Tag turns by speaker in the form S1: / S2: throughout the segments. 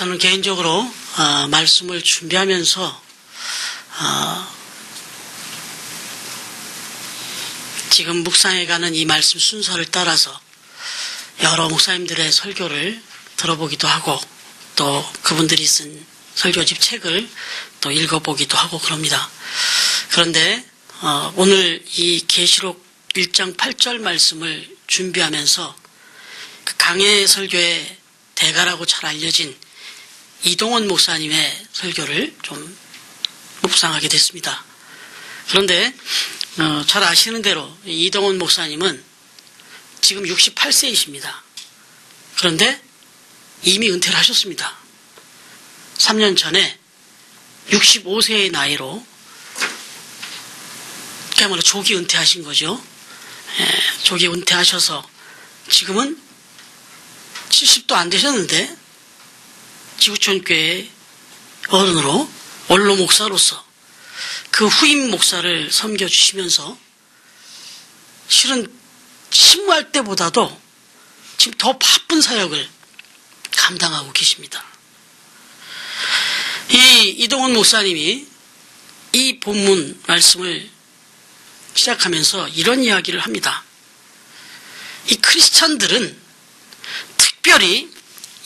S1: 저는 개인적으로 어, 말씀을 준비하면서 어, 지금 묵상해가는 이 말씀 순서를 따라서 여러 목사님들의 설교를 들어보기도 하고 또 그분들이 쓴 설교집 책을 또 읽어보기도 하고 그럽니다. 그런데 어, 오늘 이 계시록 1장 8절 말씀을 준비하면서 그 강해 설교의 대가라고 잘 알려진 이동원 목사님의 설교를 좀 묵상하게 됐습니다. 그런데 어, 잘 아시는 대로 이동원 목사님은 지금 68세이십니다. 그런데 이미 은퇴를 하셨습니다. 3년 전에 65세의 나이로 그야말로 조기 은퇴하신 거죠. 예, 조기 은퇴하셔서 지금은 70도 안 되셨는데 지구촌교회 어른으로 원로 목사로서 그 후임 목사를 섬겨주시면서 실은 신무할 때보다도 지금 더 바쁜 사역을 감당하고 계십니다. 이 이동훈 목사님이 이 본문 말씀을 시작하면서 이런 이야기를 합니다. 이 크리스찬들은 특별히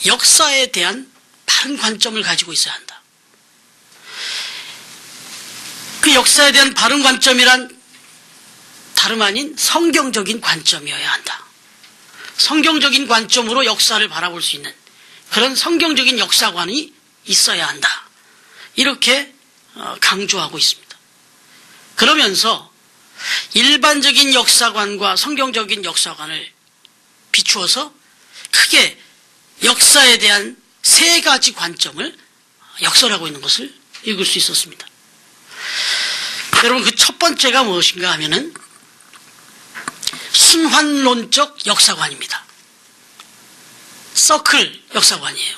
S1: 역사에 대한 바른 관점을 가지고 있어야 한다. 그 역사에 대한 바른 관점이란 다름 아닌 성경적인 관점이어야 한다. 성경적인 관점으로 역사를 바라볼 수 있는 그런 성경적인 역사관이 있어야 한다. 이렇게 어, 강조하고 있습니다. 그러면서 일반적인 역사관과 성경적인 역사관을 비추어서 크게 역사에 대한 세 가지 관점을 역설하고 있는 것을 읽을 수 있었습니다. 여러분 그 첫 번째가 무엇인가 하면은 순환론적 역사관입니다. 서클 역사관이에요.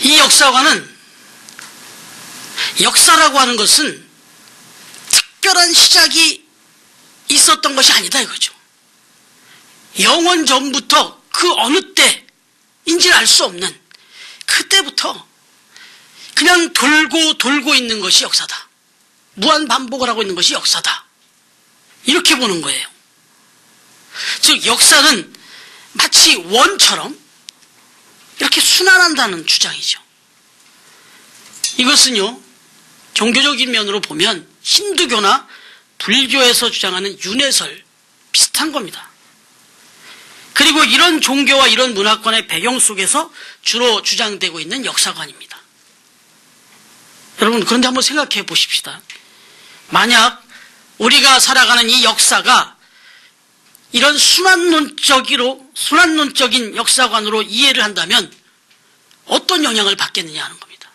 S1: 이 역사관은 역사라고 하는 것은 특별한 시작이 있었던 것이 아니다 이거죠. 영원 전부터 그 어느 때인지를 알 수 없는 그때부터 그냥 돌고 돌고 있는 것이 역사다. 무한 반복을 하고 있는 것이 역사다. 이렇게 보는 거예요. 즉 역사는 마치 원처럼 이렇게 순환한다는 주장이죠. 이것은요 종교적인 면으로 보면 힌두교나 불교에서 주장하는 윤회설 비슷한 겁니다. 그리고 이런 종교와 이런 문화권의 배경 속에서 주로 주장되고 있는 역사관입니다. 여러분 그런데 한번 생각해 보십시다. 만약 우리가 살아가는 이 역사가 이런 순환론적으로 순환론적인 역사관으로 이해를 한다면 어떤 영향을 받겠느냐 하는 겁니다.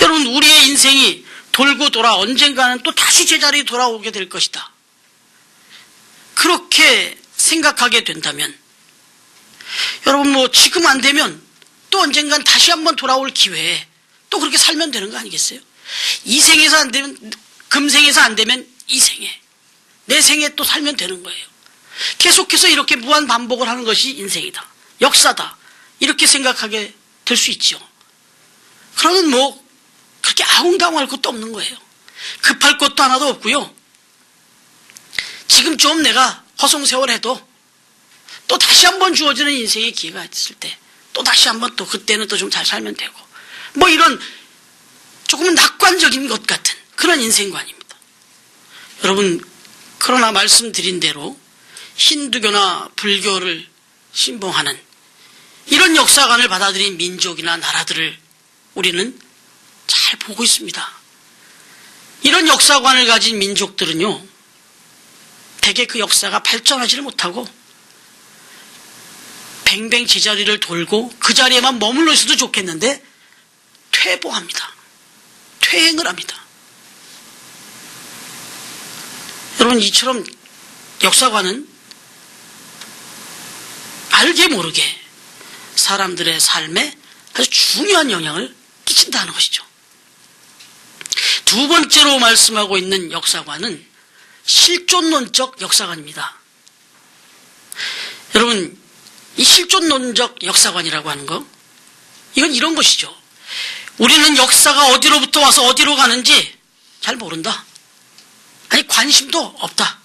S1: 여러분 우리의 인생이 돌고 돌아 언젠가는 또 다시 제자리에 돌아오게 될 것이다. 그렇게 생각하게 된다면 여러분 뭐 지금 안 되면 또 언젠간 다시 한번 돌아올 기회에 또 그렇게 살면 되는 거 아니겠어요? 이 생에서 안 되면 금생에서 안 되면 이 생에 내 생에 또 살면 되는 거예요. 계속해서 이렇게 무한 반복을 하는 것이 인생이다. 역사다. 이렇게 생각하게 될 수 있죠. 그러면 뭐 그렇게 아웅다웅할 것도 없는 거예요. 급할 것도 하나도 없고요. 지금 좀 내가 허송세월 해도 또 다시 한번 주어지는 인생의 기회가 있을 때 또 다시 한번 또 그때는 또 좀 잘 살면 되고 뭐 이런 조금은 낙관적인 것 같은 그런 인생관입니다. 여러분 그러나 말씀드린 대로 힌두교나 불교를 신봉하는 이런 역사관을 받아들인 민족이나 나라들을 우리는 잘 보고 있습니다. 이런 역사관을 가진 민족들은요, 대개 그 역사가 발전하지를 못하고 뱅뱅 제자리를 돌고 그 자리에만 머물러 있어도 좋겠는데 퇴보합니다. 퇴행을 합니다. 여러분 이처럼 역사관은 알게 모르게 사람들의 삶에 아주 중요한 영향을 끼친다는 것이죠. 두 번째로 말씀하고 있는 역사관은 실존론적 역사관입니다. 여러분, 이 실존론적 역사관이라고 하는 거, 이건 이런 것이죠. 우리는 역사가 어디로부터 와서 어디로 가는지 잘 모른다. 아니, 관심도 없다.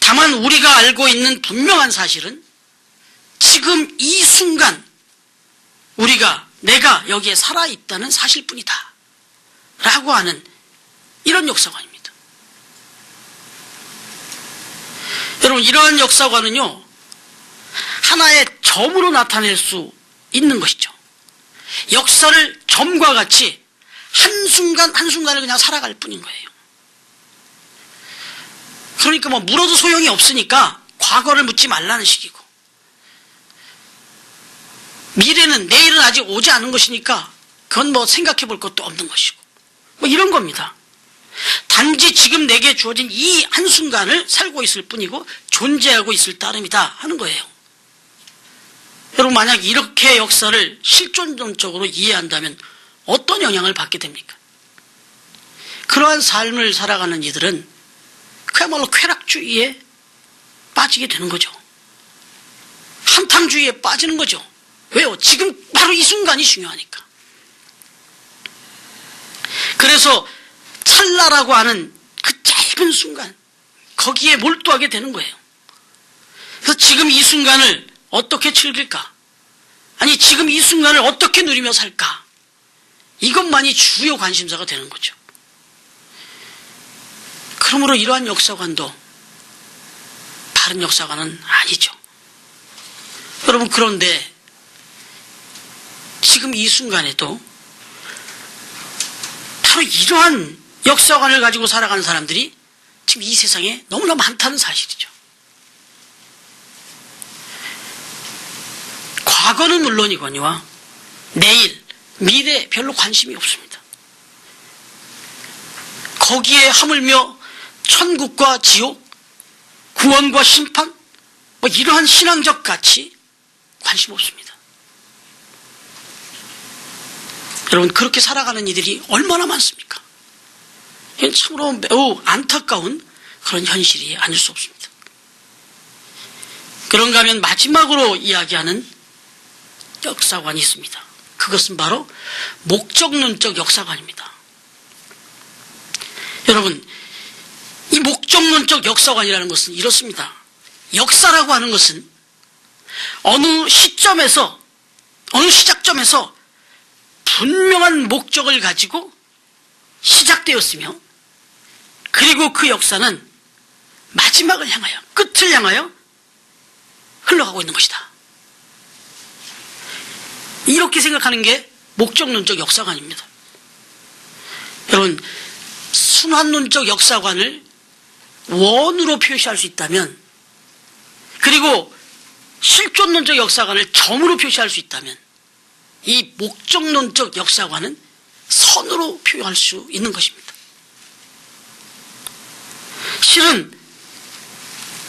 S1: 다만 우리가 알고 있는 분명한 사실은 지금 이 순간 우리가 내가 여기에 살아있다는 사실뿐이다. 라고 하는 이런 역사관입니다. 여러분, 이러한 역사관은요, 하나의 점으로 나타낼 수 있는 것이죠. 역사를 점과 같이 한순간, 한순간을 그냥 살아갈 뿐인 거예요. 그러니까 뭐 물어도 소용이 없으니까 과거를 묻지 말라는 식이고, 미래는 내일은 아직 오지 않은 것이니까 그건 뭐 생각해 볼 것도 없는 것이고, 뭐 이런 겁니다. 단지 지금 내게 주어진 이 한순간을 살고 있을 뿐이고 존재하고 있을 따름이다 하는 거예요. 여러분 만약 이렇게 역사를 실존론적으로 이해한다면 어떤 영향을 받게 됩니까? 그러한 삶을 살아가는 이들은 그야말로 쾌락주의에 빠지게 되는 거죠. 한탕주의에 빠지는 거죠. 왜요? 지금 바로 이 순간이 중요하니까. 그래서 찰나라고 하는 그 짧은 순간, 거기에 몰두하게 되는 거예요. 그래서 지금 이 순간을 어떻게 즐길까? 아니, 지금 이 순간을 어떻게 누리며 살까? 이것만이 주요 관심사가 되는 거죠. 그러므로 이러한 역사관도 바른 역사관은 아니죠. 여러분, 그런데 지금 이 순간에도 바로 이러한 역사관을 가지고 살아가는 사람들이 지금 이 세상에 너무나 많다는 사실이죠. 과거는 물론이거니와 내일, 미래 별로 관심이 없습니다. 거기에 하물며 천국과 지옥, 구원과 심판, 뭐 이러한 신앙적 가치 관심 없습니다. 여러분 그렇게 살아가는 이들이 얼마나 많습니까? 이건 참으로 매우 안타까운 그런 현실이 아닐 수 없습니다. 그런가 하면 마지막으로 이야기하는 역사관이 있습니다. 그것은 바로 목적론적 역사관입니다. 여러분, 이 목적론적 역사관이라는 것은 이렇습니다. 역사라고 하는 것은 어느 시점에서, 어느 시작점에서 분명한 목적을 가지고 시작되었으며, 그리고 그 역사는 마지막을 향하여, 끝을 향하여 흘러가고 있는 것이다. 이렇게 생각하는 게 목적론적 역사관입니다. 여러분, 순환론적 역사관을 원으로 표시할 수 있다면, 그리고 실존론적 역사관을 점으로 표시할 수 있다면, 이 목적론적 역사관은 선으로 표현할 수 있는 것입니다. 실은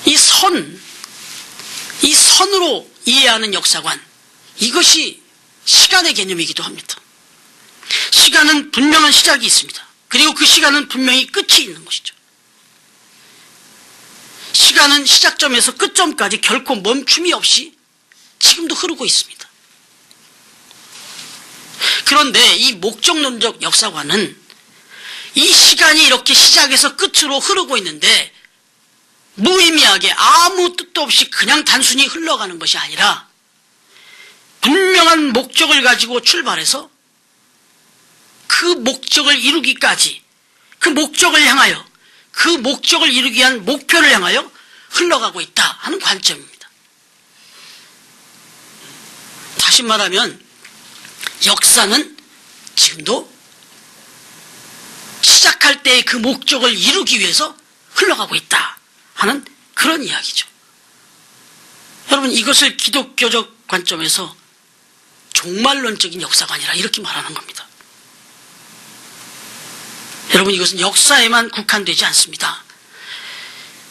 S1: 이 선, 이 선으로 이해하는 역사관, 이것이 시간의 개념이기도 합니다. 시간은 분명한 시작이 있습니다. 그리고 그 시간은 분명히 끝이 있는 것이죠. 시간은 시작점에서 끝점까지 결코 멈춤이 없이 지금도 흐르고 있습니다. 그런데 이 목적론적 역사관은 이 시간이 이렇게 시작에서 끝으로 흐르고 있는데 무의미하게 아무 뜻도 없이 그냥 단순히 흘러가는 것이 아니라 분명한 목적을 가지고 출발해서 그 목적을 이루기까지 그 목적을 향하여 그 목적을 이루기 위한 목표를 향하여 흘러가고 있다 하는 관점입니다. 다시 말하면 역사는 지금도 시작할 때의 그 목적을 이루기 위해서 흘러가고 있다 하는 그런 이야기죠. 여러분 이것을 기독교적 관점에서 종말론적인 역사가 아니라 이렇게 말하는 겁니다. 여러분 이것은 역사에만 국한되지 않습니다.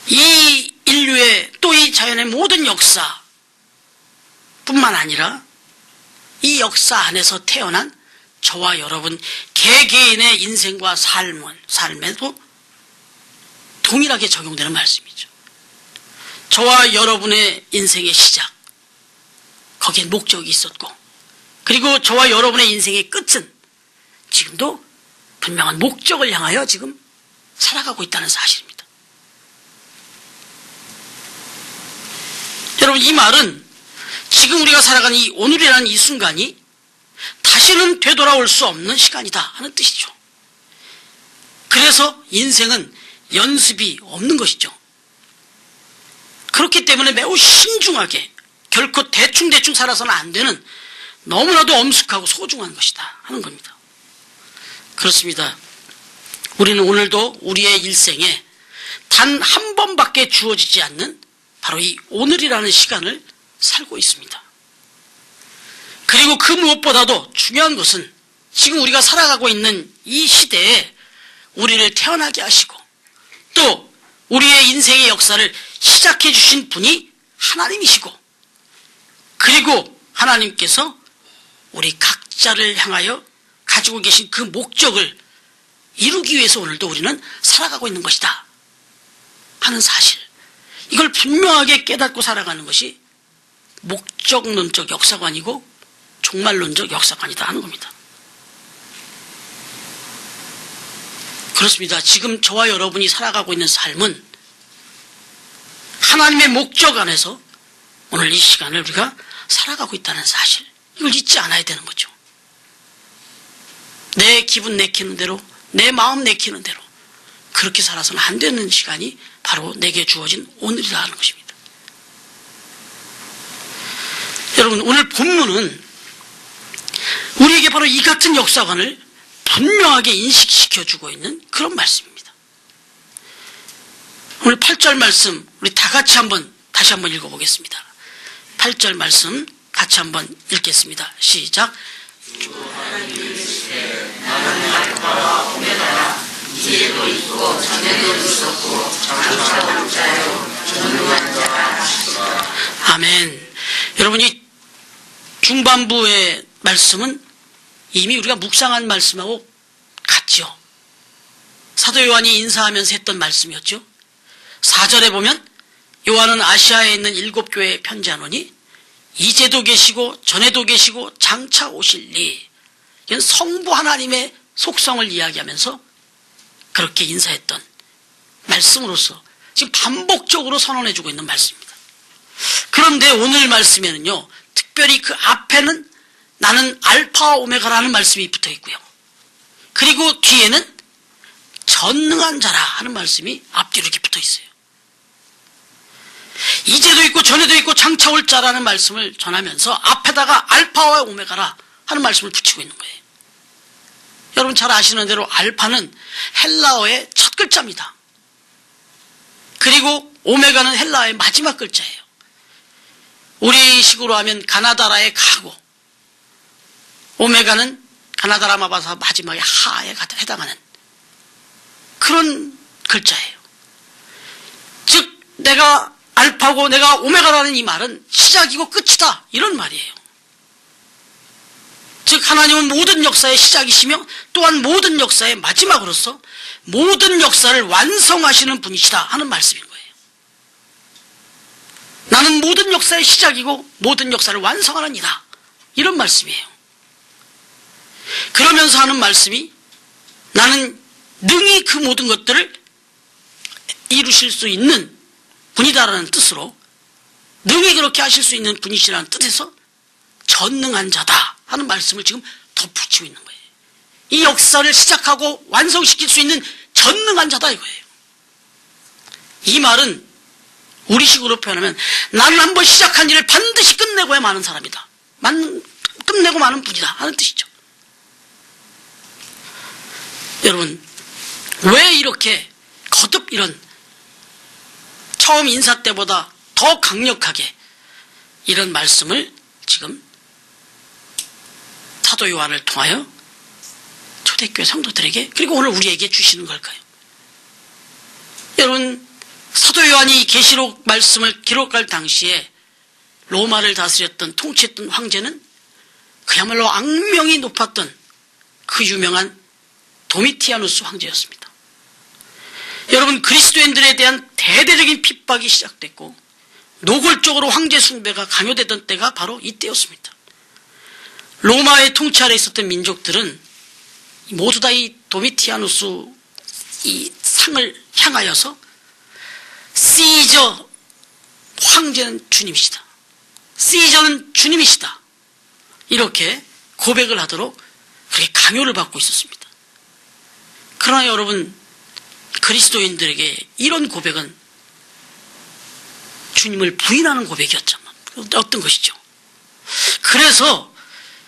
S1: 이 인류의 또 이 자연의 모든 역사 뿐만 아니라 이 역사 안에서 태어난 저와 여러분 개개인의 인생과 삶은 삶에도 동일하게 적용되는 말씀이죠. 저와 여러분의 인생의 시작, 거기에 목적이 있었고, 그리고 저와 여러분의 인생의 끝은 지금도 분명한 목적을 향하여 지금 살아가고 있다는 사실입니다. 여러분, 이 말은 지금 우리가 살아가는 이 오늘이라는 이 순간이 다시는 되돌아올 수 없는 시간이다 하는 뜻이죠. 그래서 인생은 연습이 없는 것이죠. 그렇기 때문에 매우 신중하게 결코 대충대충 살아서는 안 되는 너무나도 엄숙하고 소중한 것이다 하는 겁니다. 그렇습니다. 우리는 오늘도 우리의 일생에 단 한 번밖에 주어지지 않는 바로 이 오늘이라는 시간을 살고 있습니다. 그리고 그 무엇보다도 중요한 것은 지금 우리가 살아가고 있는 이 시대에 우리를 태어나게 하시고 또 우리의 인생의 역사를 시작해 주신 분이 하나님이시고 그리고 하나님께서 우리 각자를 향하여 가지고 계신 그 목적을 이루기 위해서 오늘도 우리는 살아가고 있는 것이다 하는 사실. 이걸 분명하게 깨닫고 살아가는 것이 목적론적 역사관이고 종말론적 역사관이다 하는 겁니다. 그렇습니다. 지금 저와 여러분이 살아가고 있는 삶은 하나님의 목적 안에서 오늘 이 시간을 우리가 살아가고 있다는 사실. 이걸 잊지 않아야 되는 거죠. 내 기분 내키는 대로, 내 마음 내키는 대로 그렇게 살아서는 안 되는 시간이 바로 내게 주어진 오늘이라는 것입니다. 여러분, 오늘 본문은 우리에게 바로 이 같은 역사관을 분명하게 인식시켜주고 있는 그런 말씀입니다. 오늘 8절 말씀, 우리 다 같이 한번, 다시 한번 읽어보겠습니다. 8절 말씀 같이 한번 읽겠습니다. 시작. 아멘. 여러분이 중반부의 말씀은 이미 우리가 묵상한 말씀하고 같죠. 사도 요한이 인사하면서 했던 말씀이었죠. 4절에 보면 요한은 아시아에 있는 일곱 교회에 편지하노니 이제도 계시고 전에도 계시고 장차 오실리 이건 성부 하나님의 속성을 이야기하면서 그렇게 인사했던 말씀으로서 지금 반복적으로 선언해주고 있는 말씀입니다. 그런데 오늘 말씀에는요, 특별히 그 앞에는 나는 알파와 오메가라는 말씀이 붙어 있고요. 그리고 뒤에는 전능한 자라 하는 말씀이 앞뒤로 이렇게 붙어 있어요. 이제도 있고 전에도 있고 장차 올 자라는 말씀을 전하면서 앞에다가 알파와 오메가라 하는 말씀을 붙이고 있는 거예요. 여러분 잘 아시는 대로 알파는 헬라어의 첫 글자입니다. 그리고 오메가는 헬라어의 마지막 글자예요. 우리 식으로 하면 가나다라의 가고 오메가는 가나다라 마바사 마지막에 하에 해당하는 그런 글자예요. 즉 내가 알파고 내가 오메가라는 이 말은 시작이고 끝이다 이런 말이에요. 즉 하나님은 모든 역사의 시작이시며 또한 모든 역사의 마지막으로서 모든 역사를 완성하시는 분이시다 하는 말씀인 거예요. 나는 모든 역사의 시작이고 모든 역사를 완성하는 이다. 이런 말씀이에요. 그러면서 하는 말씀이 나는 능히 그 모든 것들을 이루실 수 있는 분이다라는 뜻으로 능히 그렇게 하실 수 있는 분이시라는 뜻에서 전능한 자다 하는 말씀을 지금 덧붙이고 있는 거예요. 이 역사를 시작하고 완성시킬 수 있는 전능한 자다 이거예요. 이 말은 우리식으로 표현하면 나는 한번 시작한 일을 반드시 끝내고야 마는 사람이다. 만, 끝내고 마는 분이다 하는 뜻이죠. 여러분 왜 이렇게 거듭 이런 처음 인사 때보다 더 강력하게 이런 말씀을 지금 사도 요한을 통하여 초대교회 성도들에게 그리고 오늘 우리에게 주시는 걸까요? 여러분 사도 요한이 계시록 말씀을 기록할 당시에 로마를 다스렸던 통치했던 황제는 그야말로 악명이 높았던 그 유명한 도미티아누스 황제였습니다. 여러분 그리스도인들에 대한 대대적인 핍박이 시작됐고 노골적으로 황제 숭배가 강요되던 때가 바로 이때였습니다. 로마의 통치 아래 있었던 민족들은 모두 다 이 도미티아누스 이 상을 향하여서 시저 황제는 주님이시다. 시저는 주님이시다. 이렇게 고백을 하도록 그렇게 강요를 받고 있었습니다. 그러나 여러분 그리스도인들에게 이런 고백은 주님을 부인하는 고백이었잖아. 어떤 것이죠. 그래서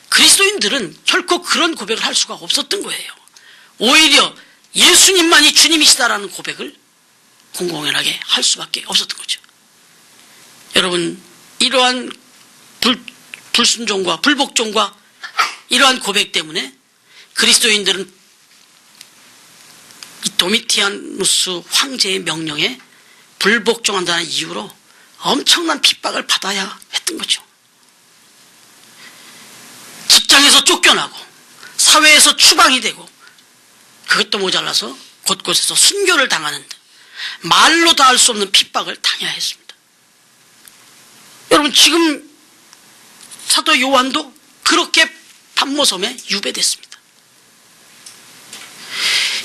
S1: 그리스도인들은 결코 그런 고백을 할 수가 없었던 거예요. 오히려 예수님만이 주님이시다라는 고백을 공공연하게 할 수밖에 없었던 거죠. 여러분, 이러한 불, 불순종과 불복종과 이러한 고백 때문에 그리스도인들은 이 도미티아누스 황제의 명령에 불복종한다는 이유로 엄청난 핍박을 받아야 했던 거죠. 직장에서 쫓겨나고 사회에서 추방이 되고 그것도 모자라서 곳곳에서 순교를 당하는 등 말로 다 할 수 없는 핍박을 당해야 했습니다. 여러분 지금 사도 요한도 그렇게 반모섬에 유배됐습니다.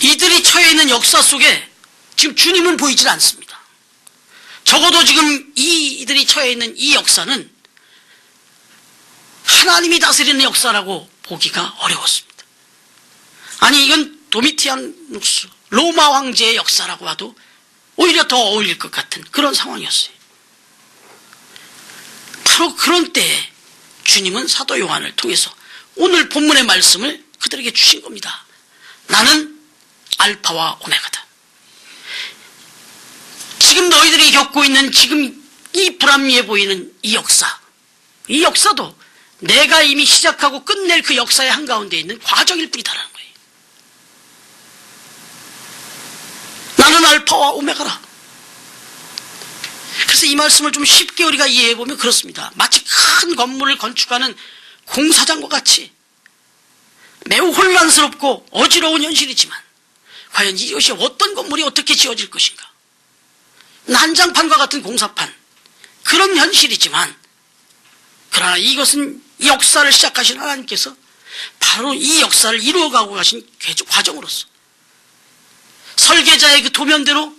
S1: 이들이 처해 있는 역사 속에 지금 주님은 보이질 않습니다. 적어도 지금 이 이들이 처해 있는 이 역사는 하나님이 다스리는 역사라고 보기가 어려웠습니다. 아니 이건 도미티안누스 로마 황제의 역사라고 봐도 오히려 더 어울릴 것 같은 그런 상황이었어요. 바로 그런 때에 주님은 사도 요한을 통해서 오늘 본문의 말씀을 그들에게 주신 겁니다. 나는 알파와 오메가다. 지금 너희들이 겪고 있는 지금 이 불합리해 보이는 이 역사, 이 역사도 내가 이미 시작하고 끝낼 그 역사의 한가운데 있는 과정일 뿐이다라는 거예요. 나는 알파와 오메가라. 그래서 이 말씀을 좀 쉽게 우리가 이해해 보면 그렇습니다. 마치 큰 건물을 건축하는 공사장과 같이 매우 혼란스럽고 어지러운 현실이지만 과연 이것이 어떤 건물이 어떻게 지어질 것인가? 난장판과 같은 공사판 그런 현실이지만 그러나 이것은 역사를 시작하신 하나님께서 바로 이 역사를 이루어가고 가신 과정으로서 설계자의 그 도면대로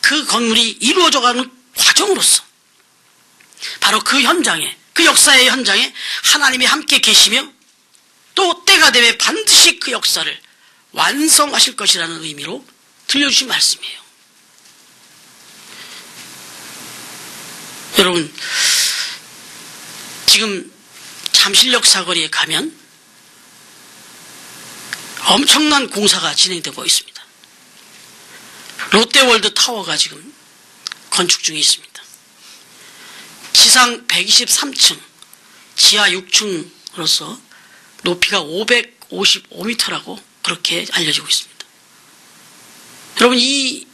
S1: 그 건물이 이루어져가는 과정으로서 바로 그 현장에 그 역사의 현장에 하나님이 함께 계시며 또 때가 되면 반드시 그 역사를 완성하실 것이라는 의미로 들려주신 말씀이에요. 여러분 지금 잠실역 사거리에 가면 엄청난 공사가 진행되고 있습니다. 롯데월드 타워가 지금 건축 중에 있습니다. 지상 123층, 지하 6층으로서 높이가 555m라고 그렇게 알려지고 있습니다. 여러분 이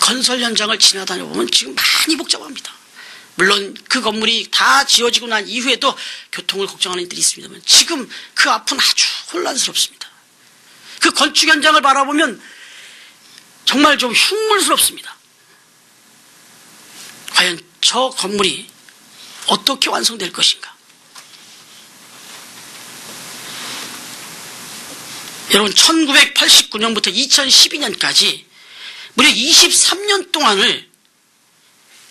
S1: 건설 현장을 지나다녀 보면 지금 많이 복잡합니다. 물론 그 건물이 다 지어지고 난 이후에도 교통을 걱정하는 이들이 있습니다만 지금 그 앞은 아주 혼란스럽습니다. 그 건축 현장을 바라보면 정말 좀 흉물스럽습니다. 과연 저 건물이 어떻게 완성될 것인가? 여러분 1989년부터 2012년까지 무려 23년 동안을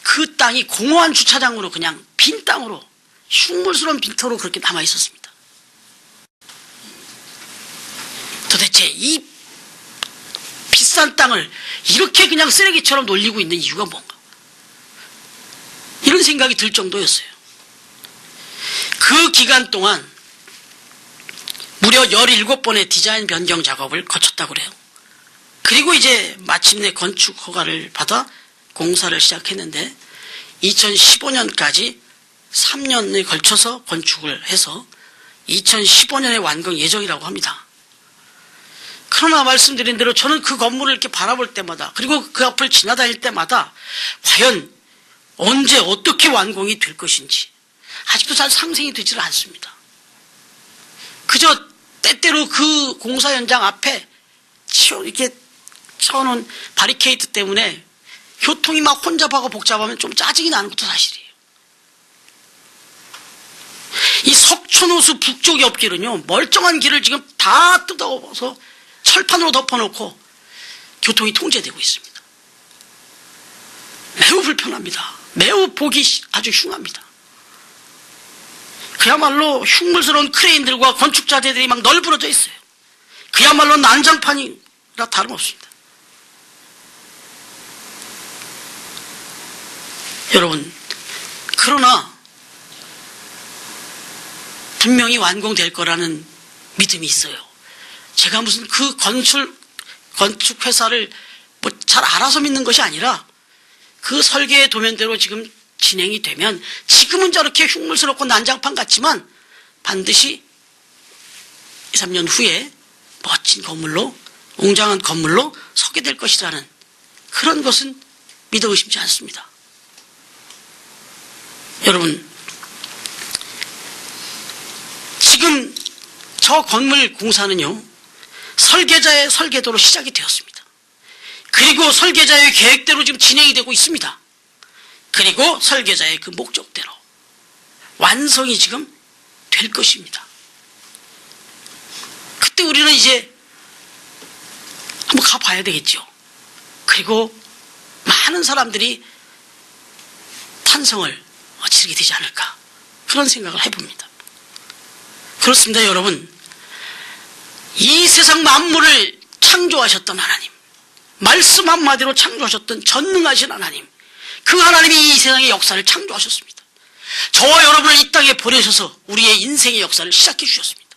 S1: 그 땅이 공허한 주차장으로 그냥 빈 땅으로 흉물스러운 빈터로 그렇게 남아 있었습니다. 도대체 이 비싼 땅을 이렇게 그냥 쓰레기처럼 놀리고 있는 이유가 뭔가? 이런 생각이 들 정도였어요. 그 기간 동안 무려 17번의 디자인 변경 작업을 거쳤다고 그래요. 그리고 이제 마침내 건축 허가를 받아 공사를 시작했는데 2015년까지 3년에 걸쳐서 건축을 해서 2015년에 완공 예정이라고 합니다. 그러나 말씀드린 대로 저는 그 건물을 이렇게 바라볼 때마다 그리고 그 앞을 지나다닐 때마다 과연 언제 어떻게 완공이 될 것인지 아직도 잘 상생이 되지를 않습니다. 그저 때때로 그 공사 현장 앞에 이렇게 쳐놓은 바리케이트 때문에 교통이 막 혼잡하고 복잡하면 좀 짜증이 나는 것도 사실이에요. 이 석촌호수 북쪽 옆길은요, 멀쩡한 길을 지금 다 뜯어서 철판으로 덮어놓고 교통이 통제되고 있습니다. 매우 불편합니다. 매우 보기 아주 흉합니다. 그야말로 흉물스러운 크레인들과 건축자재들이 막 널브러져 있어요. 그야말로 난장판이라 다름없습니다. 여러분, 그러나 분명히 완공될 거라는 믿음이 있어요. 제가 무슨 그 건축, 건축 회사를 뭐 잘 알아서 믿는 것이 아니라 그 설계의 도면대로 지금 진행이 되면 지금은 저렇게 흉물스럽고 난장판 같지만 반드시 2, 3년 후에 멋진 건물로 웅장한 건물로 서게 될 것이라는 그런 것은 믿어 의심치 않습니다. 여러분 지금 저 건물 공사는요 설계자의 설계도로 시작이 되었습니다. 그리고 설계자의 계획대로 지금 진행이 되고 있습니다. 그리고 설계자의 그 목적대로 완성이 지금 될 것입니다. 그때 우리는 이제 한번 가봐야 되겠죠. 그리고 많은 사람들이 탄성을 치르게 되지 않을까 그런 생각을 해봅니다. 그렇습니다, 여러분. 이 세상 만물을 창조하셨던 하나님, 말씀 한마디로 창조하셨던 전능하신 하나님, 그 하나님이 이 세상의 역사를 창조하셨습니다. 저와 여러분을 이 땅에 보내셔서 우리의 인생의 역사를 시작해 주셨습니다.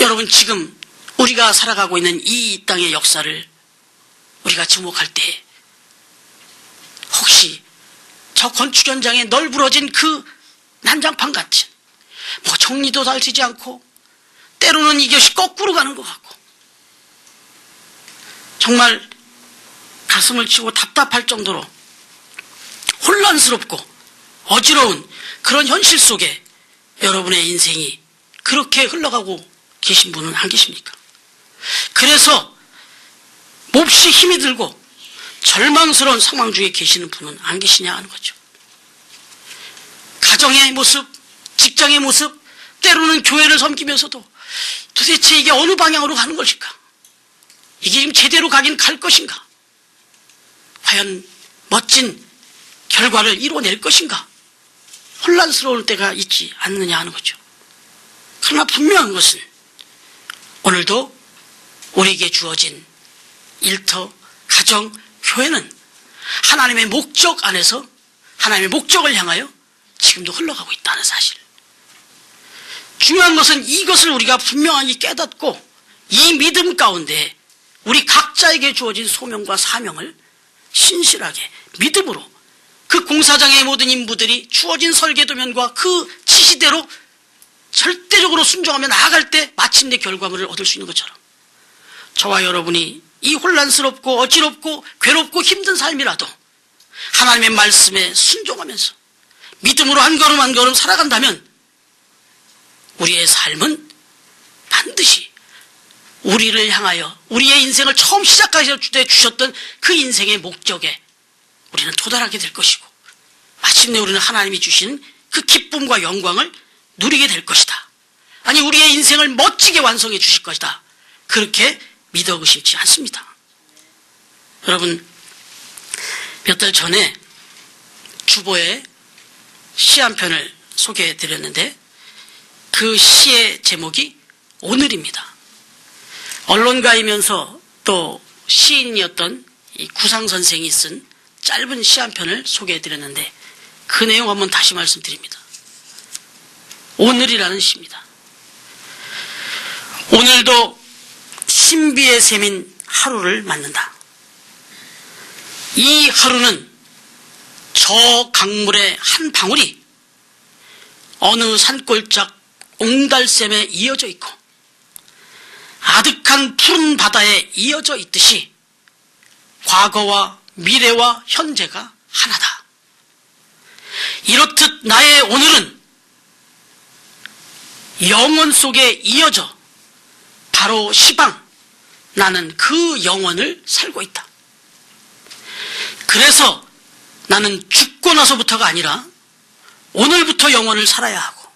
S1: 여러분 지금 우리가 살아가고 있는 이 땅의 역사를 우리가 주목할 때 혹시 저 건축 현장에 널브러진 그 난장판 같은 뭐 정리도 잘 되지 않고 때로는 이것이 거꾸로 가는 것 같고 정말 가슴을 치고 답답할 정도로 혼란스럽고 어지러운 그런 현실 속에 여러분의 인생이 그렇게 흘러가고 계신 분은 안 계십니까? 그래서 몹시 힘이 들고 절망스러운 상황 중에 계시는 분은 안 계시냐 하는 거죠. 가정의 모습, 직장의 모습, 때로는 교회를 섬기면서도 도대체 이게 어느 방향으로 가는 것일까? 이게 지금 제대로 가긴 갈 것인가? 과연 멋진 결과를 이뤄낼 것인가? 혼란스러울 때가 있지 않느냐 하는 거죠. 그러나 분명한 것은 오늘도 우리에게 주어진 일터, 가정, 교회는 하나님의 목적 안에서 하나님의 목적을 향하여 지금도 흘러가고 있다는 사실. 중요한 것은 이것을 우리가 분명하게 깨닫고 이 믿음 가운데 우리 각자에게 주어진 소명과 사명을 신실하게 믿음으로 그 공사장의 모든 인부들이 주어진 설계도면과 그 지시대로 절대적으로 순종하며 나아갈 때 마침내 결과물을 얻을 수 있는 것처럼 저와 여러분이 이 혼란스럽고 어지럽고 괴롭고 힘든 삶이라도 하나님의 말씀에 순종하면서 믿음으로 한 걸음 한 걸음 살아간다면 우리의 삶은 반드시 우리를 향하여 우리의 인생을 처음 시작하실 때 주셨던 그 인생의 목적에 우리는 도달하게 될 것이고 마침내 우리는 하나님이 주시는 그 기쁨과 영광을 누리게 될 것이다. 아니 우리의 인생을 멋지게 완성해 주실 것이다. 그렇게 믿어 의심치 않습니다. 여러분 몇 달 전에 주보에 시한 편을 소개해 드렸는데 그 시의 제목이 오늘입니다. 언론가이면서 또 시인이었던 구상 선생이 쓴 짧은 시 한 편을 소개해 드렸는데 그 내용 한번 다시 말씀드립니다. 오늘이라는 시입니다. 오늘도 신비의 셈인 하루를 맞는다. 이 하루는 저 강물의 한 방울이 어느 산골짝 옹달샘에 이어져 있고 아득한 푸른 바다에 이어져 있듯이 과거와 미래와 현재가 하나다. 이렇듯 나의 오늘은 영원 속에 이어져 바로 시방 나는 그 영혼을 살고 있다. 그래서 나는 죽고 나서부터가 아니라 오늘부터 영혼을 살아야 하고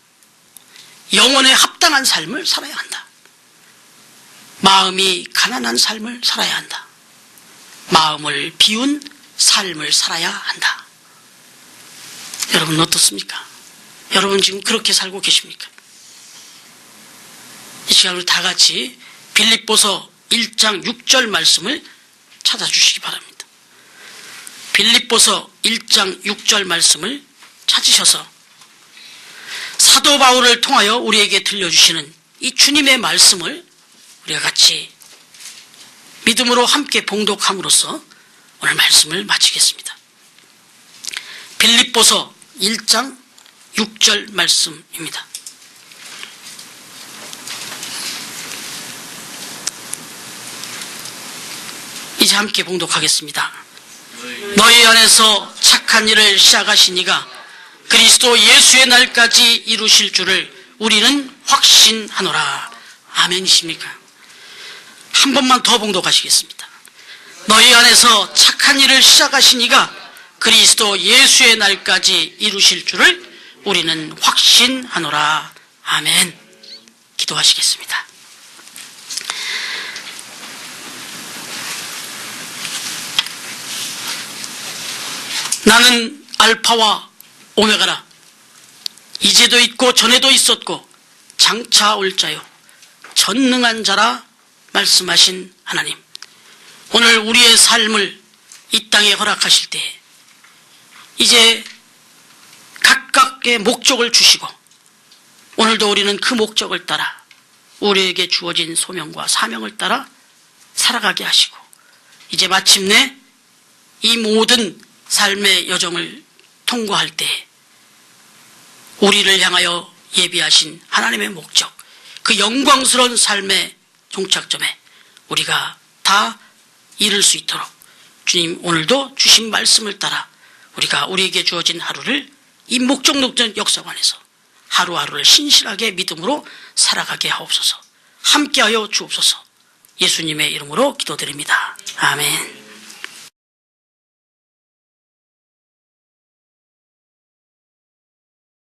S1: 영혼에 합당한 삶을 살아야 한다. 마음이 가난한 삶을 살아야 한다. 마음을 비운 삶을 살아야 한다. 여러분 어떻습니까? 여러분 지금 그렇게 살고 계십니까? 이 시간 우리 다 같이 빌립보서 1장 6절 말씀을 찾아주시기 바랍니다. 빌립보서 1장 6절 말씀을 찾으셔서 사도 바울을 통하여 우리에게 들려주시는 이 주님의 말씀을 우리가 같이 믿음으로 함께 봉독함으로써 오늘 말씀을 마치겠습니다. 빌립보서 1장 6절 말씀입니다. 이제 함께 봉독하겠습니다. 너희 안에서 착한 일을 시작하시니가 그리스도 예수의 날까지 이루실 줄을 우리는 확신하노라. 아멘이십니까? 한 번만 더 봉독하시겠습니다. 너희 안에서 착한 일을 시작하시니가 그리스도 예수의 날까지 이루실 줄을 우리는 확신하노라. 아멘. 기도하시겠습니다. 나는 알파와 오메가라. 이제도 있고 전에도 있었고 장차 올 자요. 전능한 자라 말씀하신 하나님. 오늘 우리의 삶을 이 땅에 허락하실 때 이제 각각의 목적을 주시고 오늘도 우리는 그 목적을 따라 우리에게 주어진 소명과 사명을 따라 살아가게 하시고 이제 마침내 이 모든 삶의 여정을 통과할 때 우리를 향하여 예비하신 하나님의 목적 그 영광스러운 삶의 종착점에 우리가 다 이룰 수 있도록 주님 오늘도 주신 말씀을 따라 우리가 우리에게 주어진 하루를 이 목적 녹전 역사관에서 하루하루를 신실하게 믿음으로 살아가게 하옵소서 함께하여 주옵소서 예수님의 이름으로 기도드립니다. 아멘.